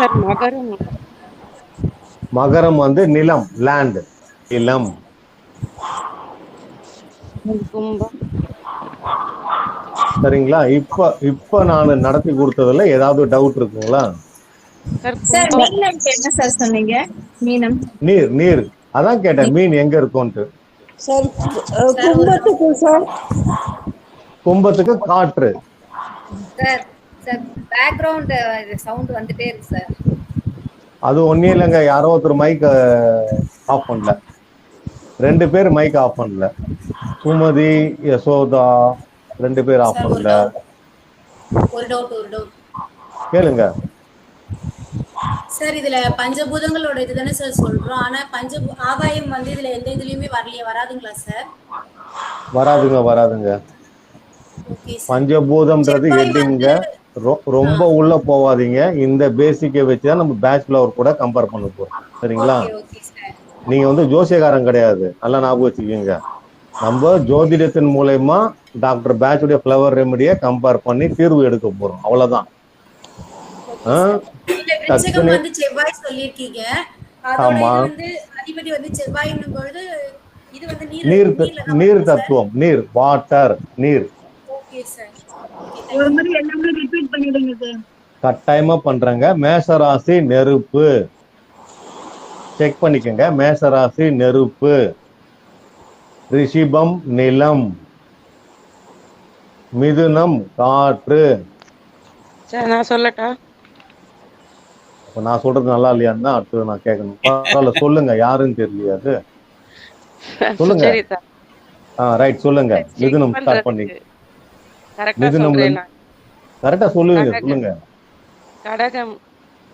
Sir மகரம். மகரம் வந்து நிலம் லேண்ட் நிலம். கும்பம். சரிங்களா? இப்ப இப்ப நான் நடத்தி கொடுத்ததுல ஏதாவது டவுட் இருக்குங்களா? சார் சார் கும்பம். மீனம்க்கு என்ன சார் சொன்னீங்க? மீனம். நீர் நீர். அதான் கேட்டேன் மீன். எங்க இருக்கும்ட்டு கும்பத்துக்கு காற்று. சார் பேக்ரவுண்ட் சவுண்ட் வந்துட்டே இருக்கு சார் அது ஒன்னும் இல்லைங்க. யாரோ ஒருத்தர் மைக் ஆஃப் பண்ணல. ரெண்டு பேர் மைக் ஆஃப் பண்ணல. சுமதி யசோதா ரெண்டு பேர் ஆஃப் பண்ணல. ஒரு டவுட் ஒரு டவுட் கேளுங்க. சார் இதுல பஞ்சபூதங்களோட இதுதானே சார் சொல்றோம். ஆனா பஞ்ச ஆகாயம் வந்து இதுல எந்த இதுலயுமே வரலையே. வராதுங்களா சார் வராதுங்க வராதுங்க. பஞ்சபூதம்ன்றது ஹெட்டிங்க ரொம்ப உள்ள போவாதீங்க. இந்த பேசிக்கை வச்சு தான் நம்ம பேட்ச் ஃபிளவர் கூட கம்பேர் பண்ண போறோம். சரிங்களா? நீங்க வந்து ஜோசியக்காரன் கிடையாது. நல்லா ஞாபகம் வச்சுக்கோங்க. நம்ம ஜோதிடத்தின் மூலயமா டாக்டர் பேட்சுடைய ஃப்ளவர் ரெமடியை கம்பேர் பண்ணி தீர்வு எடுக்க போறோம். அவ்வளவுதான். நீர் நீர்? தத்துவம். நீர் வாட்டர் நீர். ஓகே சார் ஒரு முறை எல்லாமே ரிப்பீட் பண்ணிடுங்க சார் கட்டாயமா பண்றேங்க. மேசராசி நெருப்பு. செக் பண்ணிக்கங்க. மேசராசி நெருப்பு. ரிஷிபம் நிலம். மிதுனம் காற்று. சார் நான் சொல்லட்டா? நான் சொல்றது நல்லா இல்லையான்னு தான் அடுத்தது நான் கேட்கணும். பரவாயில்ல சொல்லுங்க. யாருன்னு தெரியலையா அது. சொல்லுங்க. சரி சார் ஆ ரைட் சொல்லுங்க. மிதுனம் ஸ்டார்ட் பண்ணி கரெக்டா மிதுனம் சொல்றேன் நான். கரெக்டா சொல்லுங்க கடகம். சொல்லுங்க. கடகம்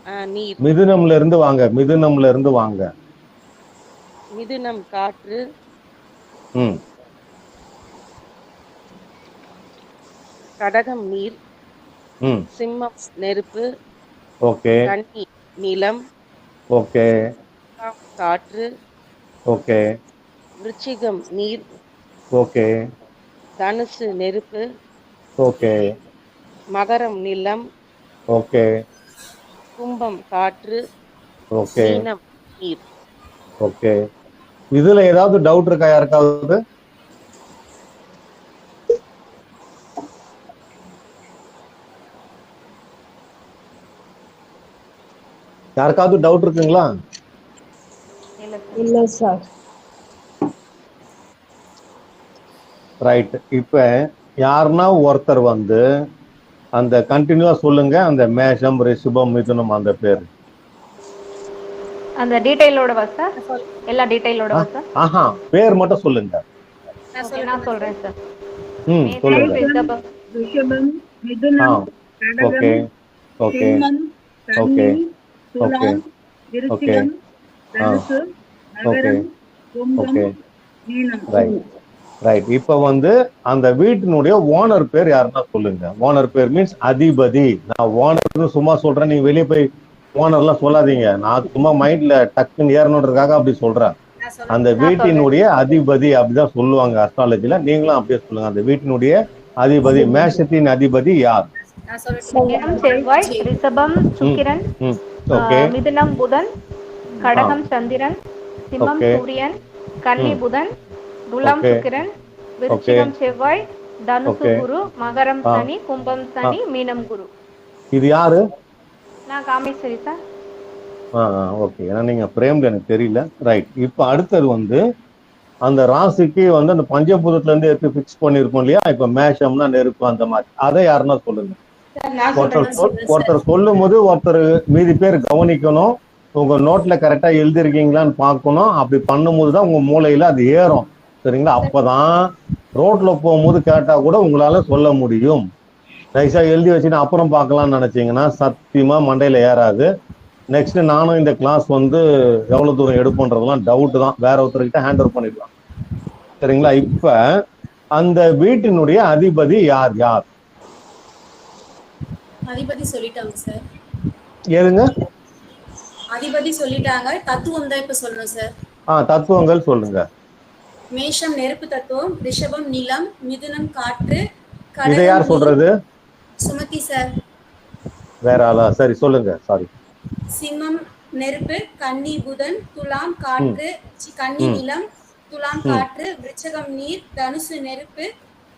ஆ, நீர். மிதுனம்ல இருந்து வாங்க மிதுனம்ல இருந்து வாங்க. மிதுனம் காற்று. ம். கடகம் நீர். ம். சிம்மம் நெருப்பு. ஓகே. கன்னி நிலம். ஓகே. காற்று. ஓகே. விருச்சிகம் நீர். ஓகே. தனுசு நெருப்பு. ஓகே. மகரம் நிலம். ஓகே. கும்பம் காற்று. ஓகே. மீனம் நீர். ஓகே. இதுல ஏதாவது டவுட் இருக்கா? யாருக்காவது? யாருக்காவது டவுட் இருக்குங்களா? இல்ல சார் ரைட் இப்ப யாருன்னா ஒருத்தர் வந்து அந்த கண்டினியூவா சொல்லுங்க அந்த மேஷம் ரிஷபம் மிதுனம் அந்த பேர். அந்த டீடைலோடவா சார் எல்லா டீடைலோடவா சார் ஆஹா பேர் மட்டும் சொல்லுங்க. நான் சொல்றேன் சார் ம் சொல்லுங்க. ரிஷபம், மிதுனம் ஓகே ஓகே ஓகே மகரம் கும்பம் ஓகே. மீனம். ரைட் ரைட் இப்ப வந்து அந்த வீட்டினுடைய ஓனர் பேர் யாருன்னா சொல்லுங்க. ஓனர் பேர் மீன்ஸ் அதிபதி. நான் ஓனர்னு சும்மா சொல்றேன். நீங்க வெளியே போய் ஓனர்லாம் சொல்லாதீங்க. நான் சும்மா மைண்ட்ல டக்குன்னு ஏறணுன்றதுக்காக அப்படி சொல்றேன். அந்த வீட்டினுடைய அதிபதி அப்படிதான் சொல்லுவாங்க அஸ்ட்ராலஜில நீங்களும் அப்படியே சொல்லுங்க. அந்த வீட்டினுடைய அதிபதி மேஷத்தின் அதிபதி யார்? நான் சொல்றேன். மிதுனம் செவ்வாய் ரிஷபம் சுக்கிரன் ம் ஓகே. ஆ, மிதுனம் புதன் கடகம் சந்திரன் சிம்மம். சூரியன் கன்னி புதன் துலாம். சுக்கிரன் விருச்சிகம் செவ்வாய் தனுசு. குரு மகரம். சனி கும்பம் சனி மீனம் குரு. இது யாரு? நான் காமேஸ்வரி சார். ஆ ஓகே ஏன்னா நீங்க பிரேம்ல எனக்கு தெரியல. ரைட் இப்போ அடுத்தது வந்து அந்த ராசிக்கு வந்து அந்த பஞ்சபூதத்துல இருந்து எடுத்து ஃபிக்ஸ் பண்ணிருக்கோம் இல்லையா? இப்ப மேஷம்னா நெருப்பு அந்த மாதிரி. அதை யாருன்னா சொல்லுங்க. நான் ஒருத்தர் ஒருத்தர் சொல்லும் போது ஒருத்தர் மீதி பேர் கவனிக்கணும். உங்க நோட்ல கரெக்டா எழுதிருக்கீங்களான்னு பார்க்கணும். அப்படி பண்ணும்போது தான் உங்க மூளையில அது ஏறும். சரிங்களா? அப்பதான் ரோட்ல போகும்போது கேட்டா கூட உங்களால சொல்ல முடியும். நைஸா எழுதி வச்சுட்டு அப்புறம் பார்க்கலாம்னு நினைச்சீங்கன்னா சத்தியமா மண்டையில ஏறாது. நெக்ஸ்ட் நானும் இந்த கிளாஸ் வந்து எவ்வளவு தூரம் எடுப்போன்றதெல்லாம் டவுட் தான். வேற ஒருத்தர்கிட்ட ஹேண்ட் ஓவர் பண்ணிடலாம். சரிங்களா? இப்ப அந்த வீட்டினுடைய அதிபதி யார்? யார்? அதிபதி சொல்லிட்டாங்க சார். ஏதுங்க அதிபதி சொல்லிட்டாங்க. தத்துவம் தான் இப்ப சொல்லணும் சார். ஆ தத்துவங்கள் சொல்லுங்க. மேஷம் நெருப்பு தத்துவம் ரிஷபம் நிலம் மிதுனம் காற்று இதை யார் சொல்றது? சுமதி சார். வேற ஆளா? சரி சொல்லுங்க. சாரி சிம்மம் நெருப்பு கன்னி புதன் துலாம் காற்று கன்னி நிலம் துலாம் காற்று விருச்சகம் நீர் தனுசு நெருப்பு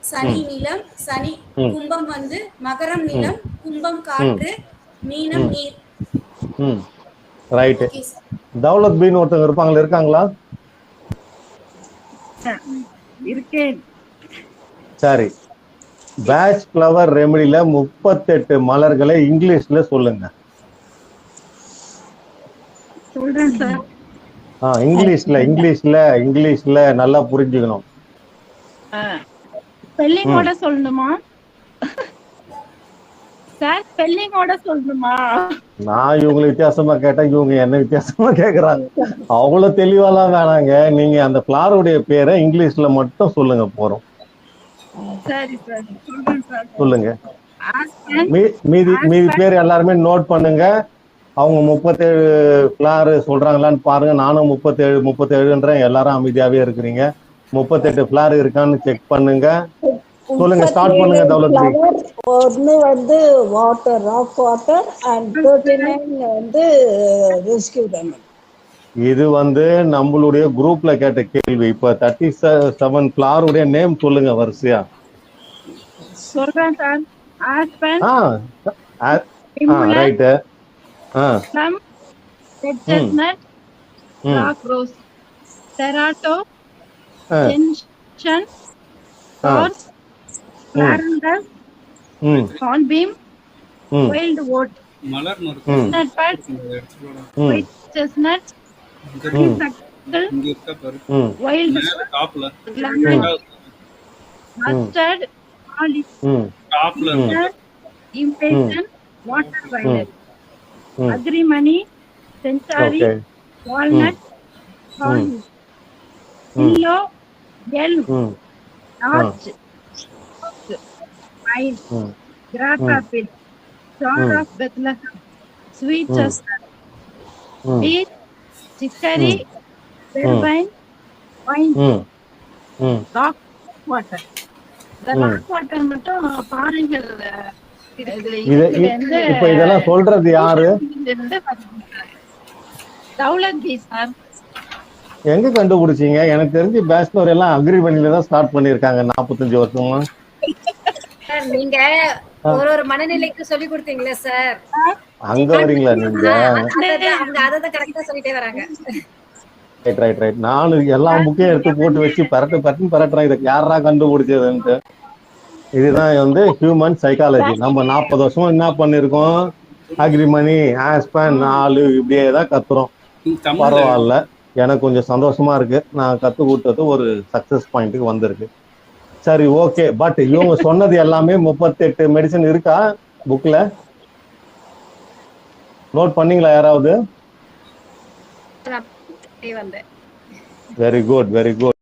சனி நிலம் சனி கும்பம் வந்து மகரம் நிலம் கும்பம் காற்று மீனம் நீர். சார். தௌலத் பீன் ஒருத்தவங்க இருப்பாங்களா இருக்காங்களா? இருக்கேன். சரி. பேட்ச் ஃப்ளவர் ரெமடியில முப்பத்தெட்டு மலர்களை இங்கிலீஷ்ல சொல்லுங்க. ஆ இங்கிலீஷ்ல இங்கிலீஷ்ல இங்கிலீஷ்ல நல்லா புரிஞ்சுக்கணும். சொல்லணுமா? சார் ஸ்பெல்லிங்கோட சொல்லணுமா? நான் இவங்களை வித்தியாசமா கேட்டா இவங்க என்ன வித்தியாசமா கேக்குறாங்க? அவ்வளவு தெளிவாலாம் வேணாங்க. நீங்க அந்த ஃபிளாருடைய பேரை இங்கிலீஷ்ல மட்டும் சொல்லுங்க போறோம். சொல்லுங்க. மீதி மீதி பேர் எல்லாருமே நோட் பண்ணுங்க. அவங்க முப்பத்தேழு ஃபிளார் சொல்றாங்களான்னு பாருங்க. நானும் முப்பத்தேழு முப்பத்தேழுன்றேன். எல்லாரும் அமைதியாவே இருக்கிறீங்க. முப்பத்தெட்டு ஃபிளார் இருக்கான்னு செக் பண்ணுங்க. சொல்லுங்க ஸ்டார்ட் பண்ணுங்க தௌலத் பி ஒன்னு வந்து water rock water and thirty nine வந்து ரெஸ்கியூ டைமண்ட் இது வந்து நம்மளுடைய குரூப்ல கேட்ட கேள்வி. இப்ப தேர்ட்டி செவன் ஃபிளாருடைய நேம் சொல்லுங்க வரிசையா. சொல்றேன் சார். ஆஸ்பன் ஆ ஆ ரைட்டு ஆ. ப்ளம் ரெட் செஸ்னட் ம். ராக் ரோஸ் செராட்டோ ஆ. ஜென்ஷன் ஆ. ஹார்ஸ் லாரண்டஸ் ம் ஹார்ன்பீம் ம். வைல்ட் ஓட் மலர்னு ஒரு ம். நட்பட் எடுத்துக்கோடா. ம். ஒயிட் செஸ்னட் ம். சக்கிள் இங்க இருக்க பாரு. ம். வைல்ட் மேல டாப்ல lemon mustard olive hmm grass apple, star of Bethlehem, sweet chestnut, ம் beech, chicory, ம் ம் rock water. இந்த rock water மட்டும் பாருங்கள் இப்ப இதெல்லாம் சொல்றது யாரு? தௌலத் பி சார் எங்க கண்டுபிடிச்சீங்க? எனக்கு தெரிஞ்சு பேச்சுலர் எல்லாம் அக்ரி பண்ணில தான் ஸ்டார்ட் பண்ணிருக்காங்க நாற்பத்தஞ்சு வருஷமா. சார் நீங்க ஒரு ஒரு மனநிலைக்கு சொல்லி கொடுத்தீங்களே சார். அங்க வரீங்களா நீங்க? அதான் கரெக்டா சொல்லிட்டே வராங்க. ரைட் ரைட் ரைட் நானும் எல்லா புக்கையும் எடுத்து போட்டு வச்சு பரட்டு பரட்டு பரட்டுறேன். இதை யாரா கண்டுபிடிச்சதுன்ட்டு. இதுதான் வந்து ஹியூமன் சைக்காலஜி நம்ம நாற்பது வருஷமா என்ன பண்ணிருக்கோம்? அக்ரிமணி ஆஸ்பன் நாலு இப்படியே தான் கத்துறோம். பரவாயில்ல. எனக்கு கொஞ்சம் சந்தோஷமா இருக்கு. நான் கத்து கொடுத்தது ஒரு சக்சஸ் பாயிண்ட்டுக்கு வந்திருக்கு. சரி ஓகே பட் இவங்க சொன்னது எல்லாமே முப்பத்தெட்டு மெடிசன் இருக்கா புக்ல நோட் பண்ணீங்களா யாராவது? Very good very good